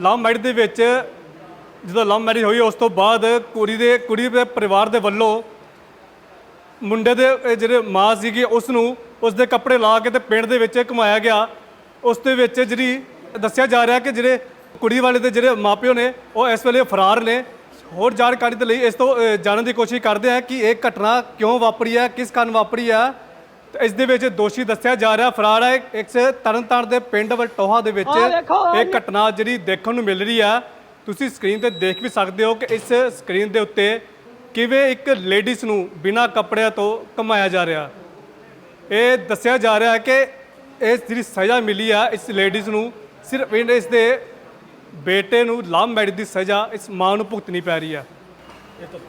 Love marriage ਦੇ ਵਿੱਚ ਜਦੋਂ ਲਵ ਮੈਰਿਜ ਹੋਈ, ਉਸ ਤੋਂ ਬਾਅਦ ਕੁੜੀ ਦੇ ਕੁੜੀ ਦੇ ਪਰਿਵਾਰ ਦੇ ਵੱਲੋਂ ਮੁੰਡੇ ਦੇ ਜਿਹੜੇ ਮਾਂ ਸੀਗੀ ਉਸ ਨੂੰ ਉਸ ਦੇ ਕੱਪੜੇ ਲਾ ਕੇ ਤੇ ਪਿੰਡ ਦੇ ਵਿੱਚ ਘੁਮਾਇਆ ਗਿਆ। ਉਸ ਦੇ ਵਿੱਚ ਜਿਹੜੀ ਦੱਸਿਆ ਜਾ ਰਿਹਾ ਕਿ ਜਿਹੜੇ ਕੁੜੀ ਵਾਲੇ ਦੇ ਜਿਹੜੇ ਮਾਪਿਓ ਨੇ, ਉਹ ਇਸ ਵੇਲੇ ਫਰਾਰ ਨੇ। ਹੋਰ ਜਾਣਕਾਰੀ ਦੇ ਲਈ ਇਸ ਤੋਂ ਜਾਣਨ ਦੀ ਕੋਸ਼ਿਸ਼ ਕਰਦੇ ਆ ਕਿ ਇਹ ਘਟਨਾ ਕਿਉਂ ਵਾਪਰੀ ਹੈ, ਕਿਸ ਕਾਰਨ ਵਾਪਰੀ ਹੈ ਇਸ ਦੇ ਵਿੱਚ ਦੋਸ਼ੀ ਦੱਸਿਆ ਜਾ ਰਿਹਾ ਫਰਾਰ ਹੈ ਇੱਕ ਤਰਨਤਾਰਨ ਦੇ ਪਿੰਡ ਵਲਟੋਹਾ ਦੇ ਵਿੱਚ ਇਹ ਘਟਨਾ ਜਿਹੜੀ ਦੇਖਣ ਨੂੰ ਮਿਲ ਰਹੀ ਆ। ਤੁਸੀਂ ਸਕਰੀਨ ਤੇ ਦੇਖ ਵੀ ਸਕਦੇ ਹੋ ਕਿ ਇਸ ਸਕਰੀਨ ਦੇ ਉੱਤੇ ਕਿਵੇਂ ਇੱਕ ਲੇਡੀਜ਼ ਨੂੰ ਬਿਨਾਂ ਕੱਪੜਿਆਂ ਤੋਂ ਕਮਾਇਆ ਜਾ ਰਿਹਾ। ਇਹ ਦੱਸਿਆ ਜਾ ਰਿਹਾ ਹੈ ਕਿ ਇਸ ਜਿਹੜੀ ਸਜ਼ਾ ਮਿਲੀ ਆ ਇਸ ਲੇਡੀਜ਼ ਨੂੰ ਸਿਰਫ ਇਸ ਦੇ ਬੇਟੇ ਨੂੰ ਲਵ ਮੈਰਿਜ ਦੀ ਸਜ਼ਾ ਇਸ ਮਾਂ ਨੂੰ ਭੁਗਤਣੀ ਪੈ ਰਹੀ ਆ।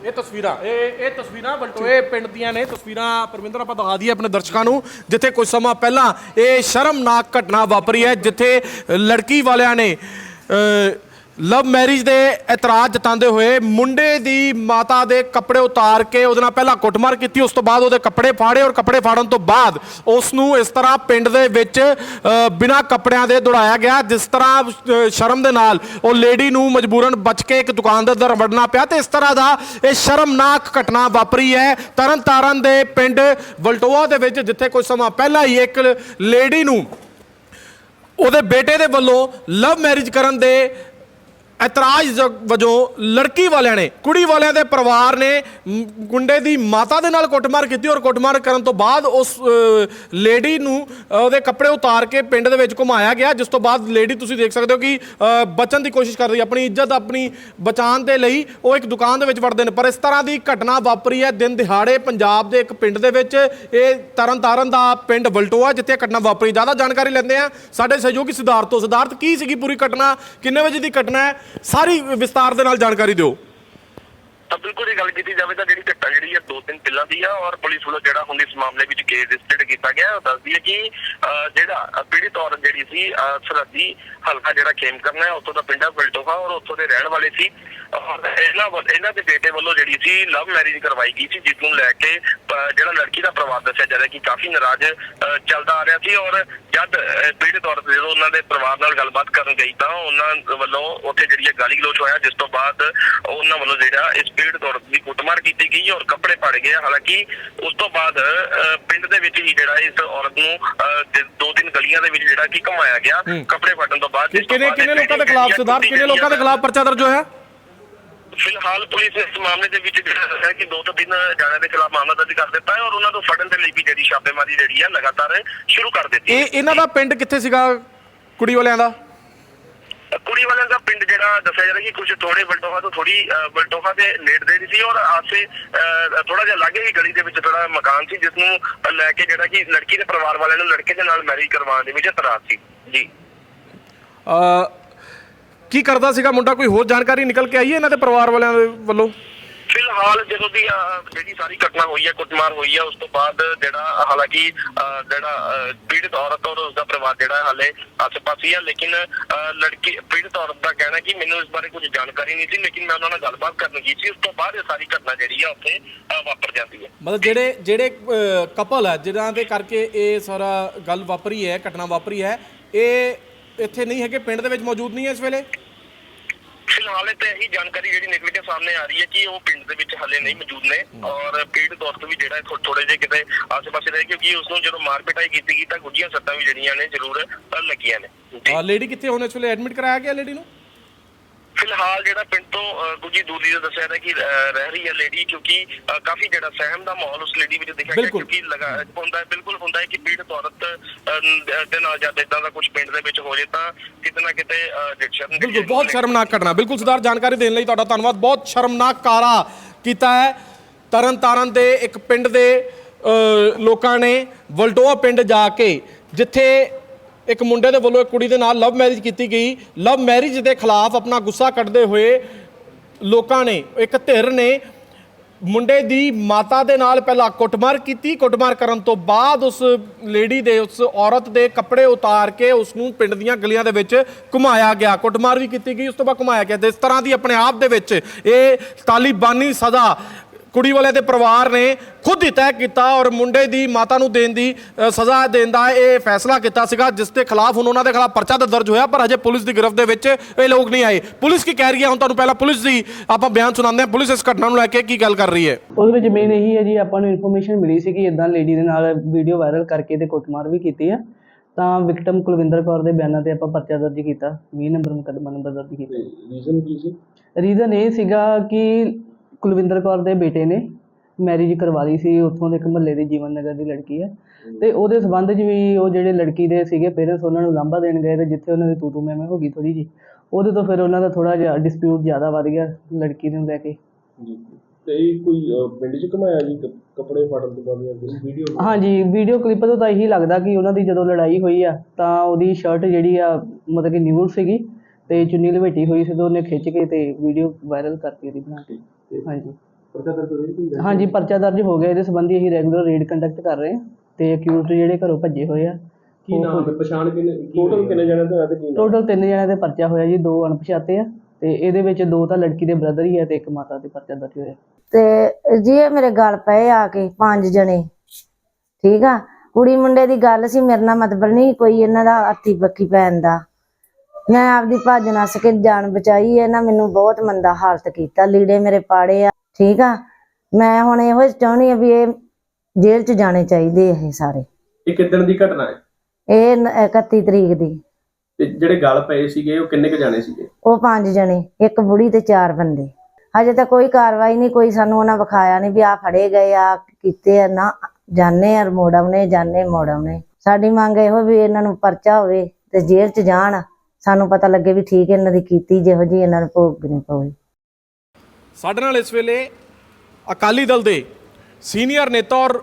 ਇਹ ਤਸਵੀਰਾਂ, ਇਹ ਇਹ ਤਸਵੀਰਾਂ ਬਲਟੋਏ ਪਿੰਡ ਦੀਆਂ ਨੇ ਤਸਵੀਰਾਂ। ਪਰਮਿੰਦਰ, ਆਪਾਂ ਦਿਖਾ ਦਈਏ ਆਪਣੇ ਦਰਸ਼ਕਾਂ ਨੂੰ, ਜਿੱਥੇ ਕੁਝ ਸਮਾਂ ਪਹਿਲਾਂ ਇਹ ਸ਼ਰਮਨਾਕ ਘਟਨਾ ਵਾਪਰੀ ਹੈ, ਜਿੱਥੇ ਲੜਕੀ ਵਾਲਿਆਂ ਨੇ ਲਵ ਮੈਰਿਜ ਦੇ ਇਤਰਾਜ਼ ਜਤਾਉਂਦੇ ਹੋਏ ਮੁੰਡੇ ਦੀ ਮਾਤਾ ਦੇ ਕੱਪੜੇ ਉਤਾਰ ਕੇ ਉਹਦੇ ਨਾਲ ਪਹਿਲਾਂ ਕੁੱਟਮਾਰ ਕੀਤੀ, ਉਸ ਤੋਂ ਬਾਅਦ ਉਹਦੇ ਕੱਪੜੇ ਫਾੜੇ ਔਰ ਕੱਪੜੇ ਫਾੜਨ ਤੋਂ ਬਾਅਦ ਉਸ ਨੂੰ ਇਸ ਤਰ੍ਹਾਂ ਪਿੰਡ ਦੇ ਵਿੱਚ ਬਿਨਾਂ ਕੱਪੜਿਆਂ ਦੇ ਦੌੜਾਇਆ ਗਿਆ, ਜਿਸ ਤਰ੍ਹਾਂ ਸ਼ਰਮ ਦੇ ਨਾਲ ਉਹ ਲੇਡੀ ਨੂੰ ਮਜਬੂਰਨ ਬਚ ਕੇ ਇੱਕ ਦੁਕਾਨ ਦੇ ਅੰਦਰ ਵੜਨਾ ਪਿਆ ਤੇ ਇਸ ਤਰ੍ਹਾਂ ਦਾ ਇਹ ਸ਼ਰਮਨਾਕ ਘਟਨਾ ਵਾਪਰੀ ਹੈ। ਤਰਨਤਾਰਨ ਦੇ ਪਿੰਡ ਵਲਟੋਆ ਦੇ ਵਿੱਚ, ਜਿੱਥੇ ਕੁਝ ਸਮਾਂ ਪਹਿਲਾਂ ਹੀ ਇੱਕ ਲੇਡੀ ਨੂੰ ਉਹਦੇ ਬੇਟੇ ਦੇ ਵੱਲੋਂ ਲਵ ਮੈਰਿਜ ਕਰਨ ਦੇ ਇਤਰਾਜ਼ ਜ- ਵਜੋਂ ਲੜਕੀ ਵਾਲਿਆਂ ਨੇ ਕੁੜੀ ਵਾਲਿਆਂ ਦੇ ਪਰਿਵਾਰ ਨੇ ਮ, ਗੁੰਡੇ ਦੀ ਮਾਤਾ ਦੇ ਨਾਲ ਕੁੱਟਮਾਰ ਕੀਤੀ ਔਰ ਕੁੱਟਮਾਰ ਕਰਨ ਤੋਂ ਬਾਅਦ ਉਸ ਲੇਡੀ ਨੂੰ ਉਹਦੇ ਕੱਪੜੇ ਉਤਾਰ ਕੇ ਪਿੰਡ ਦੇ ਵਿੱਚ ਘੁਮਾਇਆ ਗਿਆ ਜਿਸ ਤੋਂ ਬਾਅਦ ਲੇਡੀ ਤੁਸੀਂ ਦੇਖ ਸਕਦੇ ਹੋ ਕਿ ਬਚਣ ਦੀ ਕੋਸ਼ਿਸ਼ ਕਰ ਰਹੀ ਹੈ ਆਪਣੀ ਇੱਜ਼ਤ ਆਪਣੀ ਬਚਾਉਣ ਦੇ ਲਈ ਉਹ ਇੱਕ ਦੁਕਾਨ ਦੇ ਵਿੱਚ ਵੜਦੇ ਨੇ। ਪਰ ਇਸ ਤਰ੍ਹਾਂ ਦੀ ਘਟਨਾ ਵਾਪਰੀ ਹੈ ਦਿਨ ਦਿਹਾੜੇ ਪੰਜਾਬ ਦੇ ਇੱਕ ਪਿੰਡ ਦੇ ਵਿੱਚ। ਇਹ ਤਰਨਤਾਰਨ ਦਾ ਪਿੰਡ ਵਲਟੋਆ ਜਿੱਥੇ ਘਟਨਾ ਵਾਪਰੀ। ਜ਼ਿਆਦਾ ਜਾਣਕਾਰੀ ਲੈਂਦੇ ਆ ਸਾਡੇ ਸਹਿਯੋਗੀ ਸਿਧਾਰਥ ਤੋਂ। ਸਿਧਾਰਥ ਕੀ ਸੀਗੀ ਪੂਰੀ ਘਟਨਾ? ਕਿੰਨੇ ਵਜੇ ਦੀ ਘਟਨਾ ਹੈ? ਸਾਰੀ ਵਿਸਤਾਰ ਦੇ ਨਾਲ ਜਾਣਕਾਰੀ ਦਿਓ। ਤਾਂ ਬਿਲਕੁਲ ਇਹ ਗੱਲ ਕੀਤੀ ਜਾਵੇ ਤਾਂ ਜਿਹੜੀ ਘਟਨਾ ਜਿਹੜੀ ਹੈ ਦੋ ਤਿੰਨ ਪਹਿਲਾਂ ਦੀ ਆ ਔਰ ਪੁਲਿਸ ਵੱਲੋਂ ਜਿਹੜਾ ਹੁਣ ਇਸ ਮਾਮਲੇ ਵਿੱਚ ਕੇਸ ਰਜਿਸਟਰ ਕੀਤਾ ਗਿਆ ਹੈ। ਉਹ ਦੱਸਦੀ ਹੈ ਕਿ ਅਹ, ਜਿਹੜਾ ਅਹ, ਪੀੜਿਤ ਔਰਤ ਜਿਹੜੀ ਸੀ ਸਰਹੱਦੀ ਹਲਕਾ ਜਿਹੜਾ ਖੇਮ ਕਰਨਾ ਹੈ ਉੱਥੋਂ ਦਾ ਪਿੰਡ ਹੈ ਔਰ ਉੱਥੋਂ ਦੇ ਰਹਿਣ ਵਾਲੇ ਸੀ ਔਰ ਇਹਨਾਂ ਵੱਲ- ਇਹਨਾਂ ਦੇ ਬੇਟੇ ਵੱਲੋਂ ਜਿਹੜੀ ਸੀ ਲਵ ਮੈਰਿਜ ਕਰਵਾਈ ਗਈ ਸੀ ਜਿਸ ਨੂੰ ਲੈ ਕੇ ਜਿਹੜਾ ਲੜਕੀ ਦਾ ਪਰਿਵਾਰ ਦੱਸਿਆ ਜਾ ਰਿਹਾ ਕਿ ਕਾਫੀ ਨਾਰਾਜ਼ ਅਹ, ਚੱਲਦਾ ਆ ਰਿਹਾ ਸੀ ਔਰ ਜਦ ਅਹ, ਪੀੜਿਤ ਔਰਤ ਜਦੋਂ ਉਹਨਾਂ ਦੇ ਪਰਿਵਾਰ ਨਾਲ ਗੱਲਬਾਤ ਕਰਨ ਗਈ ਤਾਂ ਉਹਨਾਂ ਵੱਲੋਂ ਉੱਥੇ ਜਿਹੜੀ ਹੈ ਗਾਲੀ ਗਲੋਚ ਹੋਇਆ ਜਿਸ ਤੋਂ ਬਾਅਦ ਉਹਨਾਂ ਵੱਲੋਂ ਜਿਹੜਾ ਇਸ ਪੀੜਿਤ ਔਰਤ ਦੀ ਕੁੱਟਮਾਰ ਕੀਤੀ ਗਈ ਔਰ ਕੱਪੜੇ ਪਾੜੇ ਗਏ ਹਾਲਾਂਕਿ ਉਸ ਤੋਂ ਬਾਅਦ ਪਿੰਡ ਦੇ ਵਿੱਚ ਹੀ ਜਿਹੜਾ ਇਸ ਔਰਤ ਨੂੰ ਦੋ ਤਿੰਨ ਗਲੀਆਂ ਦੇ ਵਿੱਚ ਜਿਹੜਾ ਕਿ ਘਮਾਇਆ ਗਿਆ। ਕੱਪੜੇ ਫਾਟਣ ਤੋਂ ਬਾਅਦ ਕਿੰਨੇ ਕਿੰਨੇ ਲੋਕਾਂ ਦੇ ਖਿਲਾਫ ਹੈ ਸਿਧਾਰਥ ਕਿੰਨੇ ਲੋਕਾਂ ਦੇ ਖਿਲਾਫ ਪਰਚਾ ਦਰਜ ਹੋਇਆ? ਫਿਲਹਾਲ ਪੁਲਿਸ ਇਸ ਮਾਮਲੇ ਦੇ ਵਿੱਚ ਜਿਹੜਾ ਹੈ ਕਿ ਦੋ ਤੋਂ ਤਿੰਨ ਜਣਿਆਂ ਦੇ ਖਿਲਾਫ ਮਾਮਲਾ ਦਰਜ ਕਰ ਦਿੱਤਾ ਹੈ ਔਰ ਉਹਨਾਂ ਨੂੰ ਫੜਨ ਦੇ ਲਈ ਵੀ ਜਿਹੜੀ ਛਾਪੇਮਾਰੀ ਜਿਹੜੀ ਹੈ ਲਗਾਤਾਰ ਸ਼ੁਰੂ ਕਰ ਦਿੱਤੀ ਇਹ ਇਹਨਾਂ ਦਾ ਪਿੰਡ ਕਿੱਥੇ ਸੀਗਾ ਕੁੜੀ ਵਾਲਿਆਂ ਦਾ? ਕੁੜੀ ਵਾਲਿਆਂ ਦਾ ਪਿੰਡ ਜਿਹੜਾ ਦੱਸਿਆ ਜਾ ਰਿਹਾ ਕਿ ਕੁਝ ਥੋੜੇ ਬਲਟੋਹਾ ਤੋਂ ਥੋੜੀ ਬਲਟੋਹਾ ਦੇ ਨੇੜੇ ਦੇ ਸੀ ਔਰ ਆਸੇ ਥੋੜਾ ਜਿਹਾ ਲਾਗੇ ਹੀ ਗਲੀ ਦੇ ਵਿੱਚ ਥੋੜਾ ਮਕਾਨ ਸੀ ਜਿਸ ਨੂੰ ਲੈ ਕੇ ਜਿਹੜਾ ਕਿ ਲੜਕੀ ਦੇ ਪਰਿਵਾਰ ਵਾਲਿਆਂ ਨੂੰ ਲੜਕੇ ਦੇ ਨਾਲ ਮੈਰਿਜ ਕਰਵਾਉਣ ਦੇ ਵਿੱਚ ਇਤਰਾਜ਼ ਸੀ। ਜੀ। ਅ, ਕੀ ਕਰਦਾ ਸੀਗਾ ਮੁੰਡਾ? ਕੋਈ ਹੋਰ ਜਾਣਕਾਰੀ ਨਿਕਲ ਕੇ ਆਈ ਹੈ ਇਹਨਾਂ ਦੇ ਪਰਿਵਾਰ ਵਾਲਿਆਂ ਦੇ ਵੱਲੋਂ? ਫਿਲਹਾਲ ਜਦੋਂ ਦੀ ਜਿਹੜੀ ਸਾਰੀ ਘਟਨਾ ਹੋਈ ਹੈ ਕੁੱਟਮਾਰ ਹੋਈ ਹੈ ਉਸ ਤੋਂ ਬਾਅਦ ਜਿਹੜਾ, ਹਾਲਾਂਕਿ ਜਿਹੜਾ ਪੀੜਤ ਔਰਤ ਔਰ ਉਸ ਦਾ ਪਰਿਵਾਰ ਜਿਹੜਾ ਹਾਲੇ ਆਸ-ਪਾਸ ਹੈ ਲੇਕਿਨ ਲੜਕੀ, ਪੀੜਤ ਔਰਤ ਦਾ ਕਹਿਣਾ ਕਿ ਮੈਨੂੰ ਇਸ ਬਾਰੇ ਕੁਝ ਜਾਣਕਾਰੀ ਨਹੀਂ ਸੀ, ਲੇਕਿਨ ਮੈਂ ਉਹਨਾਂ ਨਾਲ ਗੱਲਬਾਤ ਕਰਨ ਗਈ ਸੀ, ਉਸ ਤੋਂ ਬਾਅਦ ਇਹ ਸਾਰੀ ਘਟਨਾ ਜਿਹੜੀ ਆ ਉੱਥੇ ਵਾਪਰ ਜਾਂਦੀ ਹੈ। ਮਤਲਬ ਜਿਹੜੇ ਜਿਹੜੇ ਕਪਲ ਹੈ ਜਿਨ੍ਹਾਂ ਦੇ ਕਰਕੇ ਇਹ ਸਾਰਾ ਗੱਲ ਵਾਪਰੀ ਹੈ, ਘਟਨਾ ਵਾਪਰੀ ਹੈ, ਇਹ ਇੱਥੇ ਨਹੀਂ ਹੈਗੇ, ਪਿੰਡ ਦੇ ਵਿੱਚ ਮੌਜੂਦ ਨਹੀਂ ਹੈ ਇਸ ਵੇਲੇ? ਫਿਲਹਾਲ ਤੇ ਇਹੀ ਜਾਣਕਾਰੀ ਜਿਹੜੀ ਨਿਕਲ ਕੇ ਸਾਹਮਣੇ ਆ ਰਹੀ ਹੈ ਕਿ ਉਹ ਪਿੰਡ ਦੇ ਵਿੱਚ ਹਲੇ ਨਹੀਂ ਮੌਜੂਦ ਨੇ ਔਰ ਪੀੜਤ ਔਰਤ ਵੀ ਜਿਹੜਾ ਥੋੜੇ ਜਿਹੇ ਕਿਤੇ ਆਸ-ਪਾਸੇ ਰਹੇ ਕਿਉਂਕਿ ਉਸ ਨੂੰ ਜਦੋਂ ਮਾਰ ਪਿਟਾਈ ਕੀਤੀ ਗਈ ਤਾਂ ਗੁੱਜੀਆਂ ਸੱਟਾਂ ਵੀ ਜਿਹੜੀਆਂ ਨੇ ਜ਼ਰੂਰ ਲੱਗੀਆਂ ਨੇ। ਲੇਡੀ ਕਿੱਥੇ ਹੁਣ ਇਸ ਵੇਲੇ ਐਡਮਿਟ ਕਰਾਇਆ ਗਿਆ ਲੇਡੀ ਨੂੰ? ਫਿਲਹਾਲ ਜਿਹੜਾ ਪਿੰਡ ਤੋਂ ਕੁਝ ਹੀ ਦੂਰੀ ਤੇ ਦੱਸਿਆ ਜਾ ਕਿ ਰਹਿ ਰਹੀ ਹੈ ਲੇਡੀ ਕਿਉਂਕਿ ਕਾਫੀ ਜਿਹੜਾ ਸਹਿਮ ਦਾ ਮਾਹੌਲ ਉਸ ਲੇਡੀ ਵਿੱਚ ਦੇਖਿਆ ਗਿਆ। ਕਿਉਂਕਿ ਲਗਾ ਹੁੰਦਾ ਹੈ ਬਿਲਕੁਲ ਹੁੰਦਾ ਹੈ ਕਿ ਪੀੜਤ ਔਰਤ ਦੇ ਨਾਲ ਜਦ ਇਦਾਂ ਦਾ ਕੁਝ ਪਿੰਡ ਦੇ ਵਿੱਚ ਹੋ ਜੇ ਤਾਂ ਕਿਤੇ ਨਾ ਕਿਤੇ ਸ਼ਰਮ ਬਿਲਕੁਲ ਬਹੁਤ ਸ਼ਰਮਨਾਕ ਘਟਨਾ। ਬਿਲਕੁਲ ਸਰਦਾਰ ਜਾਣਕਾਰੀ ਦੇਣ ਲਈ ਤੁਹਾਡਾ ਧੰਨਵਾਦ। ਬਹੁਤ ਸ਼ਰਮਨਾਕ ਕਾਰਾ ਕੀਤਾ ਹੈ। ਤਰਨ ਤਾਰਨ ਦੇ ਇੱਕ ਪਿੰਡ ਦੇ ਲੋਕਾਂ ਨੇ ਵਲਟੋਆ ਪਿੰਡ ਜਾ ਕੇ ਜਿੱਥੇ ਇੱਕ ਮੁੰਡੇ ਦੇ ਵੱਲੋਂ ਇੱਕ ਕੁੜੀ ਦੇ ਨਾਲ ਲਵ ਮੈਰਿਜ ਕੀਤੀ ਗਈ। ਲਵ ਮੈਰਿਜ ਦੇ ਖਿਲਾਫ ਆਪਣਾ ਗੁੱਸਾ ਕੱਢਦੇ ਹੋਏ ਲੋਕਾਂ ਨੇ, ਇੱਕ ਧਿਰ ਨੇ ਮੁੰਡੇ ਦੀ ਮਾਤਾ ਦੇ ਨਾਲ ਪਹਿਲਾਂ ਕੁੱਟਮਾਰ ਕੀਤੀ। ਕੁੱਟਮਾਰ ਕਰਨ ਤੋਂ ਬਾਅਦ ਉਸ ਲੇਡੀ ਦੇ, ਉਸ ਔਰਤ ਦੇ ਕੱਪੜੇ ਉਤਾਰ ਕੇ ਉਸ ਨੂੰ ਪਿੰਡ ਦੀਆਂ ਗਲੀਆਂ ਦੇ ਵਿੱਚ ਘੁਮਾਇਆ ਗਿਆ। ਕੁੱਟਮਾਰ ਵੀ ਕੀਤੀ ਗਈ। ਉਸ ਤੋਂ ਬਾਅਦ ਘੁਮਾਇਆ ਗਿਆ। ਤੇ ਇਸ ਤਰ੍ਹਾਂ ਦੀ ਆਪਣੇ ਆਪ ਦੇ ਵਿੱਚ ਇਹ ਤਾਲਿਬਾਨੀ ਸਜ਼ਾ ਕੁੜੀ ਵਾਲਿਆਂ ਦੇ ਪਰਿਵਾਰ ਨੇ ਖੁਦ ਹੀ ਤੈਅ ਕੀਤਾ ਔਰ ਮੁੰਡੇ ਦੀ ਮਾਤਾ ਨੂੰ ਦੇਣ ਦੀ ਅ, ਸਜ਼ਾ ਦੇਣ ਦਾ ਇਹ ਫੈਸਲਾ ਕੀਤਾ ਸੀਗਾ ਜਿਸ ਦੇ ਖਿਲਾਫ ਹੁਣ ਉਹਨਾਂ ਦੇ ਖਿਲਾਫ ਪਰਚਾ ਤਾਂ ਦਰਜ ਹੋਇਆ ਪਰ ਹਜੇ ਪੁਲਿਸ ਦੀ ਗ੍ਰਿਫਤ ਦੇ ਵਿੱਚ ਇਹ ਲੋਕ ਨਹੀਂ ਆਏ। ਪੁਲਿਸ ਕੀ ਕਹਿ ਰਹੀ ਹੈ? ਹੁਣ ਤੁਹਾਨੂੰ ਪਹਿਲਾਂ ਪੁਲਿਸ ਦੀ ਆਪਾਂ ਬਿਆਨ ਸੁਣਾਉਂਦੇ ਹਾਂ। ਪੁਲਿਸ ਇਸ ਘਟਨਾ ਨੂੰ ਲੈ ਕੇ ਕੀ ਗੱਲ ਕਰ ਰਹੀ ਹੈ? ਉਹਦੇ ਵਿੱਚ ਮੇਨ ਇਹੀ ਹੈ ਜੀ ਆਪਾਂ ਨੂੰ ਇਨਫੋਰਮੇਸ਼ਨ ਮਿਲੀ ਸੀ ਕਿ ਇਦਾਂ ਲੇਡੀ ਦੇ ਨਾਲ ਵੀਡੀਓ ਵਾਇਰਲ ਕਰਕੇ ਤੇ ਕੁੱਟਮਾਰ ਵੀ ਕੀਤੀ ਆ। ਤਾਂ ਵਿਕਟਮ ਕੁਲਵਿੰਦਰ ਕੌਰ ਦੇ ਬਿਆਨਾਂ ਤੇ ਆਪਾਂ ਪਰਚਾ ਦਰਜ ਕੀਤਾ। 20 ਨੰਬਰ ਮੁਕੱਦਮਾ ਨੰਬਰ ਦਰਜ ਕੀਤਾ। ਰੀਜ਼ਨ ਕੀ ਸੀ? ਰੀਜ਼ਨ ਇਹ ਸੀਗਾ ਕਿ ਕੁਲਵਿੰਦਰ ਕੌਰ ਦੇ ਬੇਟੇ ਨੇ ਮੈਰਿਜ ਕਰਵਾ ਲਈ ਸੀ ਉੱਥੋਂ ਦੇ ਇੱਕ ਮਹੱਲੇ ਦੀ ਜੀਵਨ ਨਗਰ ਦੀ ਲੜਕੀ ਹੈ। ਤੇ ਉਹਦੇ ਸਬੰਧ 'ਚ ਵੀ ਉਹ ਜਿਹੜੇ ਲੜਕੀ ਦੇ ਸੀਗੇ ਪੇਰੈਂਟਸ ਉਹਨਾਂ ਨੂੰ ਲਾਂਭਾ ਦੇਣ ਗਏ ਤੇ ਜਿੱਥੇ ਉਹਨਾਂ ਦੀ ਤੂ ਤੂ ਮੈਂ ਮੈਂ ਹੋ ਗਈ ਥੋੜੀ ਜੀ ਉਹਦੇ ਤੋਂ ਫਿਰ ਉਹਨਾਂ ਦਾ ਥੋੜਾ ਜਿਹਾ ਡਿਸਪਿਊਟ ਜ਼ਿਆਦਾ ਵੱਧ ਗਿਆ ਲੜਕੀ ਨੂੰ ਲੈ ਕੇ। ਜੀ। ਤੇ ਇਹ ਕੋਈ ਪਿੰਡ ਚ ਘਮਾਇਆ ਜੀ? ਕ- ਕੱਪੜੇ ਫਾੜਨ ਤੋਂ ਬਾਅਦ ਜਾਂ ਕੋਈ ਵੀਡੀਓ ਹਾਂਜੀ ਵੀਡੀਓ ਕਲਿੱਪ ਤੋਂ ਤਾਂ ਇਹੀ ਲੱਗਦਾ ਕਿ ਉਹਨਾਂ ਦੀ ਜਦੋਂ ਲੜਾਈ ਹੋਈ ਆ ਤਾਂ ਉਹਦੀ ਸ਼ਰਟ ਜਿਹੜੀ ਆ ਮਤਲਬ ਕਿ ਨਿਊਡ ਸੀਗੀ ਤੇ ਚੁੰਨੀ ਲਪੇਟੀ ਹੋਈ ਸੀ ਤੇ ਉਹਨੇ ਖਿੱਚ ਕੇ ਤੇ ਵੀਡੀਓ ਵਾਇਰਲ ਕਰਤੀ ਉਹਦੀ ਬਣਾ ਕੇ। ਹਾਂਜੀ। ਪਰਚਾ ਦਰਜ ਹੋਈ ਕੋਈ ਹਾਂਜੀ ਪਰਚਾ ਦਰਜ ਹੋ ਗਿਆ ਇਹਦੇ ਸੰਬੰਧੀ ਅਸੀਂ ਰੈਗੂਲਰ ਰੇਡ ਕੰਡਕਟ ਕਰ ਰਹੇ ਹਾਂ ਤੇ ਅਕਿਊਜ਼ਡ ਜਿਹੜੇ ਘਰੋਂ ਭੱਜੇ ਹੋਏ ਆ ਕੀ ਨਾਮ ਹੈ ਪਛਾਣ ਕਿੰਨੇ ਟੋਟਲ ਕਿੰਨੇ ਜਣੇ ਤੇ ਤੇ ਕੀ ਨਾਮ? ਟੋਟਲ ਤਿੰਨ ਜਣਿਆਂ ਦੇ ਪਰਚਾ ਹੋਇਆ ਜੀ ਦੋ ਅਣਪਛਾਤੇ ਆ ਤੇ ਇਹਦੇ ਵਿੱਚ ਦੋ ਤਾਂ ਲੜਕੀ ਦੇ ਬ੍ਰਦਰ ਹੀ ਆ ਤੇ ਇੱਕ ਮਾਤਾ ਦੇ ਪਰਚਾ ਦਰਜ ਹੋਇਆ। ਤੇ ਜੀ ਇਹ ਮੇਰੇ ਗੱਲ ਪਏ ਆ ਕੇ ਪੰਜ ਜਣੇ ਠੀਕ ਆ? ਕੁੜੀ ਮੁੰਡੇ ਦੀ ਗੱਲ ਸੀ ਮੇਰੇ ਨਾਲ ਮਤਲਬ ਨਹੀਂ ਕੋਈ ਇਹਨਾਂ ਦਾ ਹੱਥੀ ਬੱਕੀ ਪੈਣ ਦਾ। ਮੈਂ ਆਪਦੀ ਭੱਜ ਨੱਸ ਕੇ ਜਾਨ ਬਚਾਈ ਇਹਨਾਂ ਮੈਨੂੰ ਬਹੁਤ ਮੰਦਾ ਹਾਲਤ ਕੀਤਾ। ਲੀੜੇ ਮੇਰੇ ਪਾੜੇ ਆ। ਠੀਕ ਆ? ਮੈਂ ਹੁਣ ਇਹੋ ਚਾਹੁੰਦੀ ਆ ਵੀ ਇਹ ਜੇਲ੍ਹ 'ਚ ਜਾਣੇ ਚਾਹੀਦੇ ਇਹ ਸਾਰੇ। ਇਹ ਕਿੱਦਣ ਦੀ ਘਟਨਾ ਹੈ? ਇਹ ਨ- 31 ਤਰੀਕ ਦੀ। ਤੇ ਜਿਹੜੇ ਗੱਲ ਪਏ ਸੀਗੇ ਉਹ ਕਿੰਨੇ ਕ ਜਾਣੇ ਸੀਗੇ? ਉਹ ਪੰਜ ਜਣੇ। ਇੱਕ ਬੁੜੀ ਤੇ ਚਾਰ ਬੰਦੇ। ਹਜੇ ਤਾਂ ਕੋਈ ਕਾਰਵਾਈ ਨਹੀਂ ਕੋਈ ਸਾਨੂੰ ਉਹਨਾਂ ਵਿਖਾਇਆ ਨਹੀਂ ਵੀ ਆ ਫੜੇ ਗਏ ਆ ਕੀਤੇ ਆ। ਨਾ ਜਾਣੇ ਆ ਮੋੜਵਨੇ ਜਾਣੇ ਮੋੜਵਨੇ ਸਾਡੀ ਮੰਗ ਇਹੋ ਵੀ ਇਹਨਾਂ ਨੂੰ ਪਰਚਾ ਹੋਵੇ ਤੇ ਜੇਲ੍ਹ 'ਚ ਜਾਣ। ਸਾਨੂੰ ਪਤਾ ਲੱਗੇ ਵੀ ਠੀਕ ਇਹਨਾਂ ਦੀ ਕੀਤੀ ਜਿਹੋ ਜੀ ਇਹਨਾਂ ਨੂੰ ਭੋਗਣੀ ਪਵੇ ਸਾਡੇ ਨਾਲ ਇਸ ਵੇਲੇ ਅਕਾਲੀ ਦਲ ਦੇ ਸੀਨੀਅਰ ਨੇਤਾ ਔਰ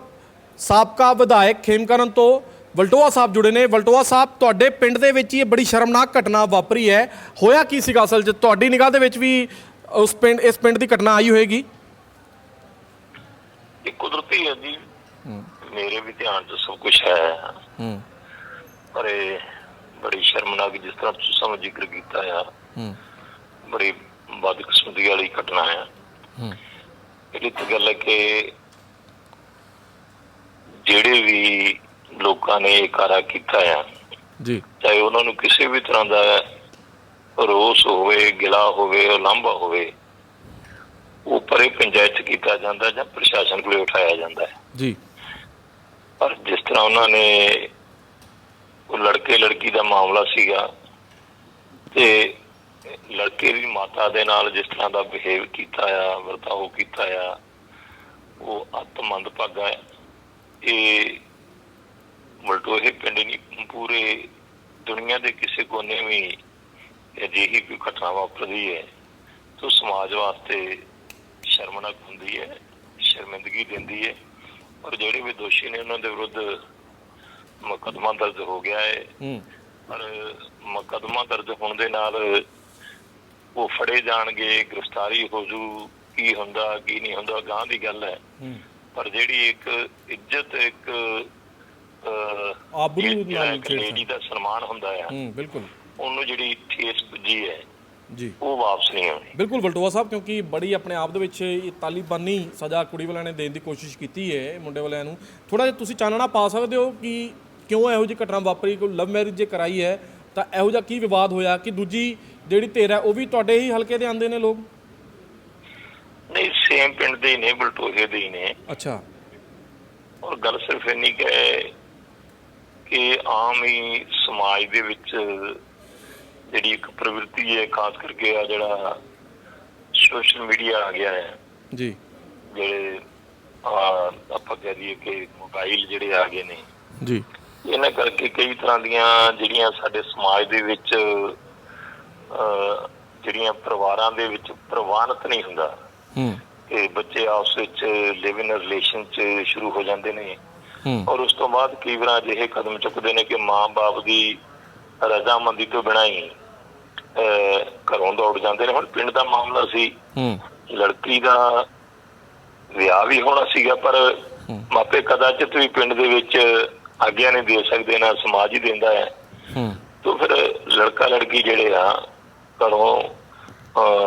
ਸਾਬਕਾ ਵਿਧਾਇਕ ਖੇਮਕਰਨ ਤੋਂ ਵਲਟੋਆ ਸਾਹਿਬ ਜੁੜੇ ਨੇ। ਵਲਟੋਆ ਸਾਹਿਬ ਤੁਹਾਡੇ ਪਿੰਡ ਦੇ ਵਿੱਚ ਹੀ ਇਹ ਬੜੀ ਸ਼ਰਮਨਾਕ ਘਟਨਾ ਵਾਪਰੀ ਹੈ। ਹੋਇਆ ਕੀ ਸੀਗਾ ਅਸਲ 'ਚ? ਤੁਹਾਡੀ ਨਿਗਾਹ ਦੇ ਵਿੱਚ ਵੀ ਉਸ ਪਿੰਡ ਇਸ ਪਿੰਡ ਦੀ ਘਟਨਾ ਆਈ ਹੋਏਗੀ? ਇਹ ਕੁਦਰਤੀ ਹੈ ਜੀ। ਮੇਰੇ ਵੀ ਧਿਆਨ 'ਚ ਸਭ ਕੁਝ ਹੈ। ਹੂੰ। ਪਰ ਇਹ ਬੜੀ ਸ਼ਰਮਨਾਕ ਜਿਸ ਤਰ੍ਹਾਂ ਤੁਸੀਂ ਸਮਝ ਜ਼ਿਕਰ ਕੀਤਾ ਆ ਹੂੰ। ਬੜੀ ਬਦਕਿਸਮਤੀ ਵਾਲੀ ਘਟਨਾ ਹੈ ਹੂੰ। ਇਹਦੀ ਤਾਂ ਗੱਲ ਹੈ ਕਿ ਜਿਹੜੇ ਵੀ ਲੋਕਾਂ ਨੇ ਇਹ ਕਾਰਾ ਕੀਤਾ ਆ ਜੀ। ਚਾਹੇ ਉਹਨਾਂ ਨੂੰ ਕਿਸੇ ਵੀ ਤਰ੍ਹਾਂ ਦਾ ਰੋਸ ਹੋਵੇ ਗਿਲਾ ਹੋਵੇ ਉਲੰਭਾ ਹੋਵੇ ਉਹ ਪਰੇ ਪੰਚਾਇਤ ਕੀਤਾ ਜਾਂਦਾ ਜਾਂ ਪ੍ਰਸ਼ਾਸਨ ਕੋਲੇ ਉਠਾਇਆ ਜਾਂਦਾ ਹੈ। ਜੀ। ਪਰ ਜਿਸ ਤਰ੍ਹਾਂ ਉਹਨਾਂ ਨੇ ਲੜਕੇ ਲੜਕੀ ਦਾ ਮਾਮਲਾ ਸੀਗਾ ਤੇ ਲੜਕੇ ਦੀ ਮਾਤਾ ਦੇ ਨਾਲ ਜਿਸ ਤਰ੍ਹਾਂ ਦਾ ਬਿਹੇਵ ਕੀਤਾ ਆ, ਵਰਤਾਓ ਕੀਤਾ ਆ, ਉਹ ਅਤਮੰਦ ਭਾਗਾ ਹੈ। ਇਹ ਮਲਟੋਹੇ ਪਿੰਡ ਨਹੀਂ, ਪੂਰੇ ਦੁਨੀਆ ਦੇ ਕਿਸੇ ਕੋਨੇ ਵੀ ਅਜਿਹੀ ਕੋਈ ਘਟਨਾ ਵਾਪਰਦੀ ਹੈ ਤਾਂ ਸਮਾਜ ਵਾਸਤੇ ਸ਼ਰਮਨਾਕ ਹੁੰਦੀ ਹੈ, ਸ਼ਰਮਿੰਦਗੀ ਦਿੰਦੀ ਹੈ ਔਰ ਜਿਹੜੇ ਵੀ ਦੋਸ਼ੀ ਨੇ ਉਹਨਾਂ ਦੇ ਵਿਰੁੱਧ ਮੁਕੱਦਮਾ ਦਰਜ ਹੋ ਗਿਆ ਹੈ ਹੂੰ। ਪਰ ਮੁਕੱਦਮਾ ਦਰਜ ਹੋਣ ਦੇ ਨਾਲ ਉਹ ਫੜੇ ਜਾਣਗੇ ਗ੍ਰਿਫਤਾਰੀ ਹੋ ਜੂ ਕੀ ਹੁੰਦਾ ਕੀ ਨਹੀਂ ਹੁੰਦਾ ਗਾਂ ਦੀ ਗੱਲ ਹੈ। ਹੂੰ। ਪਰ ਜਿਹੜੀ ਇੱਕ ਇੱਜ਼ਤ ਇੱਕ ਆਬਰੂ ਜਿਹੜਾ ਨਾਲ। ਲੇਡੀ ਦਾ ਸਨਮਾਨ ਹੁੰਦਾ ਆ ਹੂੰ ਬਿਲਕੁਲ। ਉਹਨੂੰ ਜਿਹੜੀ ਠੇਸ ਪੁੱਜੀ ਹੈ ਜੀ। ਉਹ ਵਾਪਸ ਨਹੀਂ ਆਉਣੀ। ਬਿਲਕੁਲ ਵਲਟੋਆ ਸਾਹਿਬ ਕਿਉਂਕਿ ਬੜੀ ਆਪਣੇ ਆਪ ਦੇ ਵਿੱਚ ਇਹ ਤਾਲੀਬਾਨੀ ਸਜ਼ਾ ਕੁੜੀ ਵਾਲਿਆਂ ਨੇ ਦੇਣ ਦੀ ਕੋਸ਼ਿਸ਼ ਕੀਤੀ ਹੈ ਮੁੰਡੇ ਵਾਲਿਆਂ ਨੂੰ। ਥੋੜਾ ਜਿਹਾ ਤੁਸੀਂ ਚਾਨਣਾ ਪਾ ਸਕਦੇ ਹੋ ਕਿ ਕਿਉਂ ਇਹੋ ਜਿਹੀ ਘਟਨਾ ਵਾਪਰੀ? ਕੋਈ ਲਵ ਮੈਰਿਜ ਜੇ ਕਰਾਈ ਹੈ ਤਾਂ ਇਹੋ ਜਿਹਾ ਕੀ ਵਿਵਾਦ ਹੋਇਆ ਕਿ ਦੂਜੀ ਜਿਹੜੀ ਧਿਰ ਹੈ ਉਹ ਵੀ ਤੁਹਾਡੇ ਹੀ ਹਲਕੇ ਦੇ ਆਂਦੇ ਨੇ ਲੋਕ? ਨਹੀਂ ਸੇਮ ਪਿੰਡ ਦੇ ਹੀ ਨੇ ਬਲਟੋਹੇ ਦੇ ਹੀ ਨੇ। ਅੱਛਾ। ਔਰ ਗੱਲ ਸਿਰਫ ਇੰਨੀ ਕੁ ਕਿ ਆਮ ਹੀ ਸਮਾਜ ਦੇ ਵਿੱਚ ਜਿਹੜੀ ਇੱਕ ਪ੍ਰਵਿਰਤੀ ਹੈ ਖਾਸ ਕਰਕੇ ਆ ਜਿਹੜਾ ਸੋਸ਼ਲ ਮੀਡੀਆ ਆ ਗਿਆ ਹੈ। ਜੀ। ਜਿਹੜੇ ਆ ਆਪਾਂ ਕਹਿ ਦਈਏ ਕਿ ਮੋਬਾਈਲ ਜਿਹੜੇ ਆ ਗਏ ਨੇ। ਜੀ। ਇਹਨਾਂ ਕਰਕੇ ਕਈ ਤਰ੍ਹਾਂ ਦੀਆਂ ਜਿਹੜੀਆਂ ਸਾਡੇ ਸਮਾਜ ਦੇ ਵਿੱਚ ਜਿਹੜੀਆਂ ਪਰਿਵਾਰਾਂ ਦੇ ਵਿੱਚ ਪ੍ਰਵਾਨਤ ਨਹੀਂ ਹੁੰਦਾ। ਹੂੰ। ਕਿ ਬੱਚੇ ਆਪਸ ਵਿੱਚ ਲਿਵ ਇਨ ਰਿਲੇਸ਼ਨ ਚ ਸ਼ੁਰੂ ਹੋ ਜਾਂਦੇ ਨੇ। ਔਰ ਉਸ ਤੋਂ ਬਾਅਦ ਕਈ ਵਾਰ ਅਜਿਹੇ ਕਦਮ ਚੁੱਕਦੇ ਨੇ ਕਿ ਮਾਂ-ਬਾਪ ਦੀ ਰਜ਼ਾਮੰਦੀ ਤੋਂ ਬਿਨਾਂ ਹੀ ਘਰੋਂ ਦੌੜ ਜਾਂਦੇ ਨੇ। ਹੁਣ ਪਿੰਡ ਦਾ ਮਾਮਲਾ ਸੀ। ਲੜਕੀ ਦਾ ਵਿਆਹ ਵੀ ਹੋਣਾ ਸੀਗਾ ਪਰ ਮਾਪੇ ਕਦਾਚਿਤ ਵੀ ਪਿੰਡ ਦੇ ਵਿੱਚ ਆਗਿਆ ਨਹੀਂ ਦੇ ਸਕਦੇ ਨਾ ਸਮਾਜ ਹੀ ਦਿੰਦਾ ਹੈ। ਹੂੰ। ਤੋਂ ਫਿਰ ਲੜਕਾ ਲੜਕੀ ਜਿਹੜੇ ਆ ਘਰੋਂ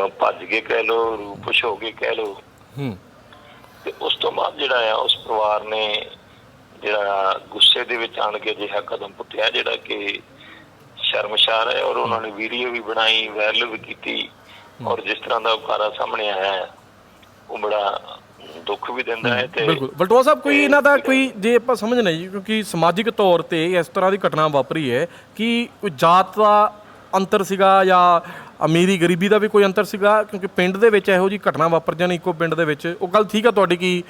ਭੱਜ ਕੇ ਕਹਿ ਲੋ ਰੂਪਸ਼ ਹੋ ਕੇ ਕਹਿ ਲੋ ਹੂੰ। ਤੇ ਉਸ ਤੋਂ ਬਾਅਦ ਜਿਹੜਾ ਆ ਉਸ ਪਰਿਵਾਰ ਨੇ ਜਿਹੜਾ ਗੁੱਸੇ ਦੇ ਵਿੱਚ ਆਣ ਕੇ ਅਜਿਹਾ ਕਦਮ ਪੁੱਟਿਆ ਜਿਹੜਾ ਕਿ ਸ਼ਰਮਸ਼ਾਰ ਹੈ ਔਰ ਉਹਨਾਂ ਨੇ ਵੀਡੀਓ ਵੀ ਬਣਾਈ ਵਾਇਰਲ ਵੀ ਕੀਤੀ। ਔਰ ਜਿਸ ਤਰ੍ਹਾਂ ਦਾ ਉਕਾਰਾ ਸਾਹਮਣੇ ਆਇਆ ਉਹ ਬੜਾ ਦੁੱਖ ਵੀ ਦਿੰਦਾ ਹੈ ਤੇ ਬਿਲਕੁਲ। ਬਲਟੋਆ ਸਾਹਿਬ ਕੋਈ ਇਹਨਾਂ ਦਾ ਕੋਈ ਜੇ ਆਪਾਂ ਸਮਝਣਾ ਜੀ ਕਿਉਂਕਿ ਸਮਾਜਿਕ ਤੌਰ ਤੇ ਇਸ ਤਰ੍ਹਾਂ ਦੀ ਘਟਨਾ ਵਾਪਰੀ ਹੈ ਕਿ ਕੋਈ ਜਾਤ ਦਾ ਅੰਤਰ ਸੀਗਾ ਜਾਂ ਅਮੀਰੀ ਗਰੀਬੀ ਦਾ ਵੀ ਕੋਈ ਅੰਤਰ ਸੀਗਾ? ਕਿਉਂਕਿ ਪਿੰਡ ਦੇ ਵਿੱਚ ਇਹੋ ਜੀ ਘਟਨਾ ਵਾਪਰ ਜਾਣੀ ਇੱਕੋ ਪਿੰਡ ਦੇ ਵਿੱਚ। ਉਹ ਗੱਲ ਠੀਕ ਆ ਤੁਹਾਡੀ ਕਿ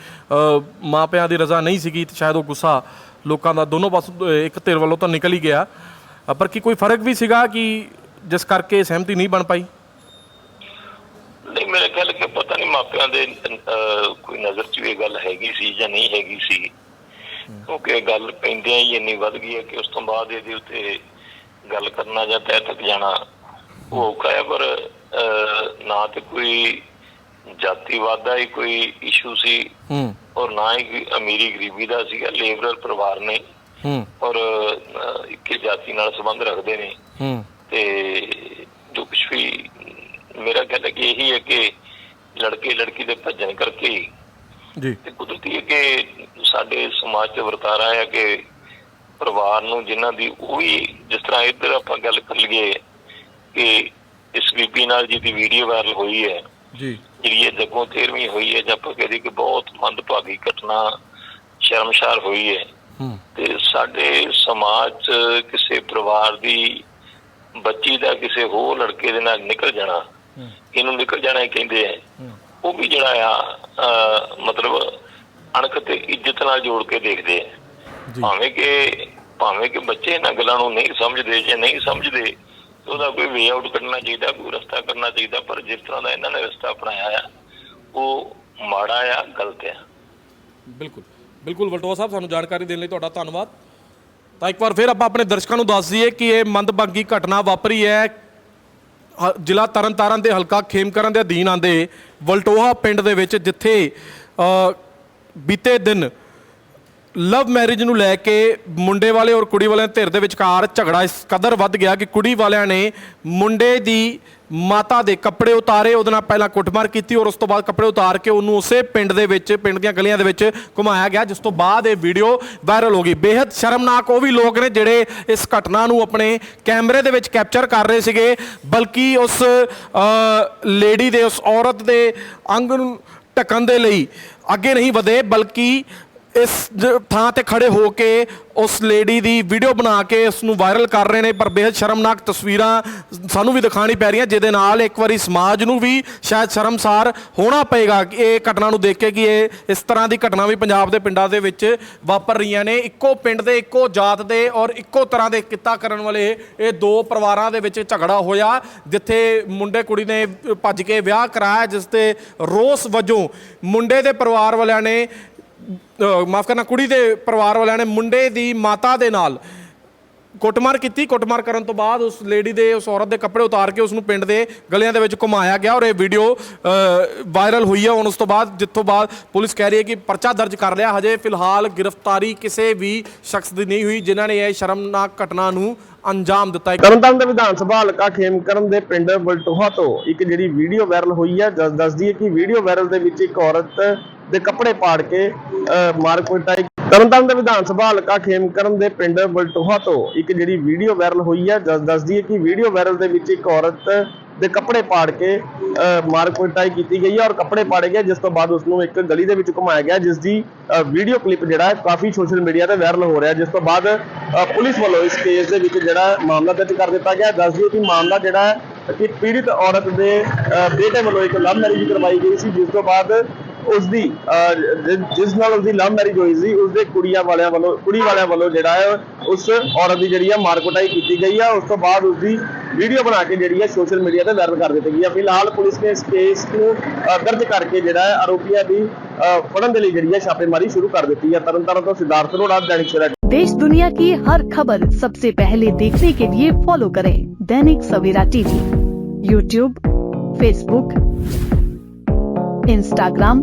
ਮਾਪਿਆਂ ਦੀ ਰਜ਼ਾ ਨਹੀਂ ਸੀਗੀ ਤੇ ਸ਼ਾਇਦ ਉਹ ਗੁੱਸਾ ਲੋਕਾਂ ਦਾ ਦੋਨੋਂ ਪਾਸੋਂ ਇੱਕ ਧਿਰ ਵੱਲੋਂ ਤਾਂ ਨਿਕਲ ਹੀ ਗਿਆ। ਪਰ ਕੀ ਕੋਈ ਫ਼ਰਕ ਵੀ ਸੀਗਾ ਕਿ ਜਿਸ ਕਰਕੇ ਸਹਿਮਤੀ ਨਹੀਂ ਬਣ ਪਾਈ? ਨਹੀਂ ਮੇਰੇ ਖਿਆਲ ਕਿ ਪਤਾ ਨਹੀਂ ਮਾਪਿਆਂ ਦੇ ਕੋਈ ਨਜ਼ਰ 'ਚ ਇਹ ਗੱਲ ਹੈਗੀ ਸੀ ਜਾਂ ਨਹੀਂ ਹੈਗੀ ਸੀ। ਕਿਉਂਕਿ ਗੱਲ ਪੈਂਦਿਆਂ ਹੀ ਇੰਨੀ ਵੱਧ ਗਈ ਹੈ ਕਿ ਉਸ ਤੋਂ ਬਾਅਦ ਇਹਦੇ ਉੱਤੇ ਗੱਲ ਕਰਨਾ ਜਾਂ ਤਹਿ ਤੱਕ ਜਾਣਾ ਉਹ ਔਖਾ ਹੈ ਪਰ ਨਾ ਤੇ ਕੋਈ ਜਾਤੀਵਾਦ ਦਾ ਹੀ ਕੋਈ ਇਸ਼ੂ ਸੀ ਹੂੰ। ਔਰ ਨਾ ਹੀ ਅਮੀਰੀ ਗਰੀਬੀ ਦਾ ਸੀਗਾ ਲੇਬਰਲ ਪਰਿਵਾਰ ਨੇ। ਹੂੰ। ਔਰ ਇੱਕੇ ਜਾਤੀ ਨਾਲ ਸੰਬੰਧ ਰੱਖਦੇ ਨੇ। ਹੂੰ। ਤੇ ਮੇਰਾ ਕਹਿਣਾ ਕਿ ਇਹੀ ਹੈ ਕਿ ਲੜਕੇ ਲੜਕੀ ਦੇ ਭੱਜਣ ਕਰਕੇ ਜੀ। ਤੇ ਕੁਦਰਤੀ ਹੈ ਕਿ ਸਾਡੇ ਸਮਾਜ 'ਚ ਵਰਤਾਰਾ ਹੈ ਕਿ ਪਰਿਵਾਰ ਨੂੰ ਜਿਨ੍ਹਾਂ ਦੀ ਉਹ ਵੀ ਜਿਸ ਤਰ੍ਹਾਂ ਇੱਧਰ ਆਪਾਂ ਗੱਲ ਕਰ ਲਈਏ ਕਿ ਇਸ ਬੀਬੀ ਨਾਲ ਜਿਹਦੀ ਵੀਡੀਓ ਵਾਇਰਲ ਹੋਈ ਹੈ ਜੀ। ਜਿਹੜੀ ਇਹ ਜੱਗੋਂ 13ਵੀਂ ਹੋਈ ਹੈ ਜਾਂ ਆਪਾਂ ਕਹਦੇ ਕਿ ਬਹੁਤ ਮੰਦਭਾਗੀ ਘਟਨਾ ਸ਼ਰਮਸ਼ਾਰ ਹੋਈ ਹੈ। ਹੂੰ। ਤੇ ਸਾਡੇ ਸਮਾਜ 'ਚ ਕਿਸੇ ਪਰਿਵਾਰ ਦੀ ਬੱਚੀ ਦਾ ਕਿਸੇ ਹੋਰ ਲੜਕੇ ਦੇ ਨਾਲ ਨਿਕਲ ਜਾਣਾ ਇਹਨੂੰ ਨਿਕਲ ਜਾਣਾ ਕਹਿੰਦੇ ਆ। ਉਹ ਵੀ ਜਿਹੜਾ ਆ ਮਤਲਬ ਅਣਖ ਤੇ ਇੱਜ਼ਤ ਨਾਲ ਜੋੜ ਕੇ ਦੇਖਦੇ ਆ। ਭਾਵੇਂ ਕਿ ਭਾਵੇਂ ਕਿ ਬੱਚੇ ਇਹਨਾਂ ਗੱਲਾਂ ਨੂੰ ਨਹੀਂ ਸਮਝਦੇ ਜਾਂ ਨਹੀਂ ਸਮਝਦੇ ਉਹਦਾ ਕੋਈ ਵੇ ਆਊਟ ਕੱਢਣਾ ਚਾਹੀਦਾ ਕੋਈ ਰਸਤਾ ਕਰਨਾ ਚਾਹੀਦਾ ਪਰ ਜਿਸ ਤਰ੍ਹਾਂ ਦਾ ਇਹਨਾਂ ਨੇ ਰਸਤਾ ਅਪਣਾਇਆ ਆ ਉਹ ਮਾੜਾ ਆ ਗਲਤ ਆ। ਬਿਲਕੁਲ ਬਿਲਕੁਲ ਵਲਟੋਆ ਸਾਹਿਬ ਸਾਨੂੰ ਜਾਣਕਾਰੀ ਦੇਣ ਲਈ ਤੁਹਾਡਾ ਧੰਨਵਾਦ। ਤਾਂ ਇੱਕ ਵਾਰ ਫਿਰ ਆਪਾਂ ਆਪਣੇ ਦਰਸ਼ਕਾਂ ਨੂੰ ਦੱਸ ਦਈਏ ਕਿ ਇਹ ਮੰਦਭਾਗੀ ਘਟਨਾ ਵਾਪਰੀ ਹ- ਜ਼ਿਲ੍ਹਾ ਤਰਨਤਾਰਨ ਦੇ ਹਲਕਾ ਖੇਮਕਰਨ ਦੇ ਅਧੀਨ ਆਂਦੇ ਵਲਟੋਹਾ ਪਿੰਡ ਦੇ ਵਿੱਚ ਜਿੱਥੇ ਬੀਤੇ ਦਿਨ ਲਵ ਮੈਰਿਜ ਨੂੰ ਲੈ ਕੇ ਮੁੰਡੇ ਵਾਲੇ ਔਰ ਕੁੜੀ ਵਾਲਿਆਂ ਧਿਰ ਦੇ ਵਿਚਕਾਰ ਝਗੜਾ ਇਸ ਕਦਰ ਵੱਧ ਗਿਆ ਕਿ ਕੁੜੀ ਵਾਲਿਆਂ ਨੇ ਮੁੰਡੇ ਦੀ ਮਾਤਾ ਦੇ ਕੱਪੜੇ ਉਤਾਰੇ, ਉਹਦੇ ਨਾਲ ਪਹਿਲਾਂ ਕੁੱਟਮਾਰ ਕੀਤੀ ਔਰ ਉਸ ਤੋਂ ਬਾਅਦ ਕੱਪੜੇ ਉਤਾਰ ਕੇ ਉਹਨੂੰ ਉਸੇ ਪਿੰਡ ਦੇ ਵਿੱਚ, ਪਿੰਡ ਦੀਆਂ ਗਲੀਆਂ ਦੇ ਵਿੱਚ ਘੁਮਾਇਆ ਗਿਆ, ਜਿਸ ਤੋਂ ਬਾਅਦ ਇਹ ਵੀਡੀਓ ਵਾਇਰਲ ਹੋ ਗਈ। ਬੇहद ਸ਼ਰਮਨਾਕ ਉਹ ਵੀ ਲੋਕ ਨੇ ਜਿਹੜੇ ਇਸ ਘਟਨਾ ਨੂੰ ਆਪਣੇ ਕੈਮਰੇ ਦੇ ਵਿੱਚ ਕੈਪਚਰ ਕਰ ਰਹੇ ਸੀਗੇ, ਬਲਕਿ ਉਸ ਲੇਡੀ ਦੇ, ਉਸ ਔਰਤ ਦੇ ਅੰਗ ਨੂੰ ਢੱਕਣ ਦੇ ਲਈ ਅੱਗੇ ਨਹੀਂ ਵਧੇ, ਬਲਕਿ ਇਸ ਜ- ਥਾਂ ਤੇ ਖੜੇ ਹੋ ਕੇ ਉਸ ਲੇਡੀ ਦੀ ਵੀਡੀਓ ਬਣਾ ਕੇ ਉਸ ਨੂੰ ਵਾਇਰਲ ਕਰ ਰਹੇ ਨੇ, ਪਰ ਬੇहद ਸ਼ਰਮਨਾਕ ਤਸਵੀਰਾਂ ਸਾਨੂੰ ਵੀ ਦਿਖਾਣੀ ਪੈ ਰਹੀਆਂ, ਜਿਹਦੇ ਨਾਲ ਇੱਕ ਵਾਰੀ ਸਮਾਜ ਨੂੰ ਵੀ ਸ਼ਾਇਦ ਸ਼ਰਮਸਾਰ ਹੋਣਾ ਪਏਗਾ ਕਿ ਇਹ ਘਟਨਾ ਨੂੰ ਦੇਖ ਕੇ ਕਿ ਇਹ ਇਸ ਤਰ੍ਹਾਂ ਦੀ ਘਟਨਾ ਵੀ ਪੰਜਾਬ ਦੇ ਪਿੰਡਾਂ ਦੇ ਵਿੱਚ ਵਾਪਰ ਰਹੀਆਂ ਨੇ। ਇੱਕੋ ਪਿੰਡ ਦੇ, ਇੱਕੋ ਜਾਤ ਦੇ ਔਰ ਇੱਕੋ ਤਰ੍ਹਾਂ ਦੇ ਕਿੱਤਾ ਕਰਨ ਵਾਲੇ ਇਹ ਦੋ ਪਰਿਵਾਰਾਂ ਦੇ ਵਿੱਚ ਝਗੜਾ ਹੋਇਆ, ਜਿੱਥੇ ਮੁੰਡੇ ਕੁੜੀ ਨੇ ਭੱਜ ਕੇ ਵਿਆਹ ਕਰਾਇਆ, ਜਿਸ ਤੇ ਰੋਸ ਵਜੋਂ ਮੁੰਡੇ ਦੇ ਪਰਿਵਾਰ ਵਾਲਿਆਂ ਨੇ ਮਾਫ ਕਰਨਾ, ਕੁੜੀ ਦੇ ਪਰਿਵਾਰ ਵਾਲਿਆਂ ਨੇ ਮੁੰਡੇ ਦੀ ਮਾਤਾ ਦੇ ਨਾਲ ਕੁੱਟਮਾਰ ਕੀਤੀ। ਕੁੱਟਮਾਰ ਕਰਨ ਤੋਂ ਬਾਅਦ ਉਸ ਲੇਡੀ ਦੇ, ਉਸ ਔਰਤ ਦੇ ਕੱਪੜੇ ਉਤਾਰ ਕੇ ਉਸ ਨੂੰ ਪਿੰਡ ਦੇ ਗਲੀਆਂ ਦੇ ਵਿੱਚ ਘੁਮਾਇਆ ਗਿਆ ਔਰ ਇਹ ਵੀਡੀਓ ਵਾਇਰਲ ਹੋਈ ਹੈ ਹੁਣ ਉਸ ਤੋਂ ਬਾਅਦ, ਜਿੱਥੋਂ ਬਾਅਦ ਪੁਲਿਸ ਕਹਿ ਰਹੀ ਹੈ ਕਿ ਪਰਚਾ ਦਰਜ ਕਰ ਲਿਆ। ਹਜੇ ਫਿਲਹਾਲ ਗ੍ਰਿਫਤਾਰੀ ਕਿਸੇ ਵੀ ਸ਼ਖਸ ਦੀ ਨਹੀਂ ਹੋਈ, ਜਿਨ੍ਹਾਂ ਨੇ ਇਹ ਸ਼ਰਮਨਾਕ ਘਟਨਾ ਨੂੰ ਅੰਜਾਮ ਦਿੱਤਾ। ਹੈ ਤਰਨਤਾਰਨ ਦੇ ਵਿਧਾਨ ਸਭਾ ਹਲਕਾ ਖੇਮਕਰਨ ਦੇ ਪਿੰਡ ਬਲਟੋਹਾ ਤੋਂ ਇੱਕ ਜਿਹੜੀ ਵੀਡੀਓ ਵਾਇਰਲ ਹੋਈ ਹੈ ਦੱਸਦੀ ਹੈ ਕਿ ਵੀਡੀਓ ਵਾਇਰਲ ਦੇ ਵਿੱਚ ਇੱਕ ਔਰਤ ਦੇ ਕੱਪੜੇ ਪਾੜ ਕੇ ਅਹ, ਮਾਰ ਕੁਟਾਈ ਤਰਨਤਾਰਨ ਦੇ ਵਿਧਾਨ ਸਭਾ ਹਲਕਾ ਖੇਮਕਰਨ ਦੇ ਪਿੰਡ ਬਲਟੋਹਾ ਤੋਂ ਇੱਕ ਜਿਹੜੀ ਵੀਡੀਓ ਵਾਇਰਲ ਹੋਈ ਹੈ ਦੱਸ- ਦੱਸਦੀ ਹੈ ਕਿ ਵੀਡੀਓ ਵਾਇਰਲ ਦੇ ਵਿੱਚ ਇੱਕ ਔਰਤ ਦੇ ਕੱਪੜੇ ਪਾੜ ਕੇ ਅਹ, ਮਾਰ ਕੁਟਾਈ ਕੀਤੀ ਗਈ ਹੈ ਔਰ ਕੱਪੜੇ ਪਾੜੇ ਗਏ ਜਿਸ ਤੋਂ ਬਾਅਦ ਉਸ ਨੂੰ ਇੱਕ ਗਲੀ ਦੇ ਵਿੱਚ ਘੁਮਾਇਆ ਗਿਆ ਜਿਸ ਦੀ ਵੀਡੀਓ ਕਲਿੱਪ ਜਿਹੜਾ ਹੈ ਕਾਫੀ ਸੋਸ਼ਲ ਮੀਡੀਆ ਤੇ ਵਾਇਰਲ ਹੋ ਰਿਹਾ। ਜਿਸ ਤੋਂ ਬਾਅਦ ਪੁਲਿਸ ਵੱਲੋਂ ਇਸ ਕੇਸ ਦੇ ਵਿੱਚ ਜਿਹੜਾ ਮਾਮਲਾ ਦਰਜ ਕਰ ਦਿੱਤਾ ਗਿਆ। ਦੱਸ ਦਈਏ ਕਿ ਮਾਮਲਾ ਜਿਹੜਾ ਹੈ ਕਿ ਪੀੜਿਤ ਔਰਤ ਦੇ ਅ, ਬੇਟੇ ਵੱਲੋਂ ਇੱਕ ਲਵ ਮੈਰਿਜ ਕਰਵਾਈ ਗਈ ਸੀ ਜਿਸ ਤੋਂ ਬਾਅਦ ਉਸ ਦੀ ਜਿਸ ਨਾਲ ਉਸ ਦੀ ਲਵ ਮੈਰਿਜ ਹੋਈ ਸੀ ਉਸ ਦੇ ਕੁੜੀਆਂ ਵਾਲਿਆਂ ਵੱਲੋਂ ਕੁੜੀ ਵਾਲਿਆਂ ਵੱਲੋਂ ਜਿਹੜਾ ਹੈ ਉਸ ਔਰਤ ਦੀ ਜਿਹੜੀ ਆ ਮਾਰਕੁਟਾਈ ਕੀਤੀ ਗਈ ਆ ਉਸ ਤੋਂ ਬਾਅਦ ਉਸ ਦੀ ਵੀਡੀਓ ਬਣਾ ਕੇ ਜਿਹੜੀ ਹੈ ਸੋਸ਼ਲ ਮੀਡੀਆ ਤੇ ਵਾਇਰਲ ਕਰ ਦਿੱਤੀ ਗਈ ਹੈ ਫਿਲਹਾਲ ਪੁਲਿਸ ਨੇ ਇਸ ਕੇਸ ਨੂੰ ਦਰਜ ਕਰਕੇ ਜਿਹੜਾ ਹੈ ਆਰੋਪੀਆਂ ਦੀ ਫੜਨ ਦੇ ਲਈ ਜਿਹੜੀ ਹੈ ਛਾਪੇਮਾਰੀ ਸ਼ੁਰੂ ਕਰ ਦਿੱਤੀ ਹੈ ਤਰਨਤਾਰਨ ਤੋਂ ਸਿਦਾਰਥ ਰੋੜਾ दैनिक सवेरा देश दुनिया की हर खबर सबसे पहले देखने के लिए फॉलो करें Dainik Savera TV YouTube Facebook Instagram